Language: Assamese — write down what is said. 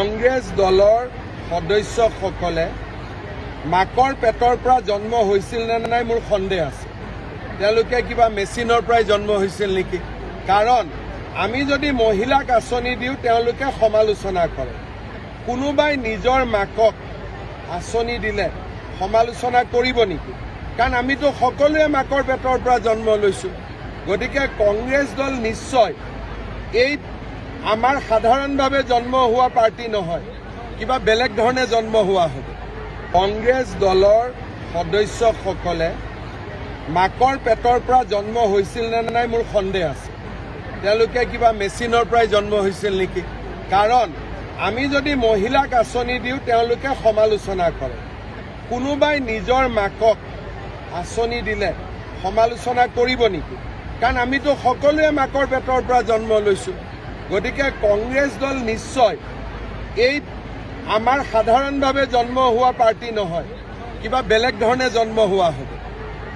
কংগ্ৰেছ দলৰ সদস্যসকলে মাকৰ পেটৰ পৰা জন্ম হৈছিল নে নাই মোৰ সন্দেহ আছে। তেওঁলোকে কিবা মেচিনৰ পৰাই জন্ম হৈছিল নেকি? কাৰণ আমি যদি মহিলাক আঁচনি দিওঁ তেওঁলোকে সমালোচনা কৰে। কোনোবাই নিজৰ মাকক আঁচনি দিলে সমালোচনা কৰিব নেকি? কাৰণ আমিতো সকলোৱে মাকৰ পেটৰ পৰা জন্ম লৈছোঁ। গতিকে কংগ্ৰেছ দল নিশ্চয় এই আমাৰ সাধাৰণভাৱে জন্ম হোৱা পাৰ্টি নহয় কিবা বেলেগ ধৰণে জন্ম হোৱা হ'ব। কংগ্ৰেছ দলৰ সদস্যসকলে মাকৰ পেটৰ পৰা জন্ম হৈছিল নে নাই মোৰ সন্দেহ আছে। তেওঁলোকে কিবা মেচিনৰ পৰাই জন্ম হৈছিল নেকি? কাৰণ আমি যদি মহিলাক আঁচনি দিওঁ তেওঁলোকে সমালোচনা কৰে। কোনোবাই নিজৰ মাকক আঁচনি দিলে সমালোচনা কৰিব নেকি? কাৰণ আমিতো সকলোৱে মাকৰ পেটৰ পৰা জন্ম লৈছোঁ। গতিকে কংগ্ৰেছ দল নিশ্চয় এই আমাৰ সাধাৰণভাৱে জন্ম হোৱা পাৰ্টি নহয়, কিবা বেলেগ ধৰণে জন্ম হোৱা হ'ব।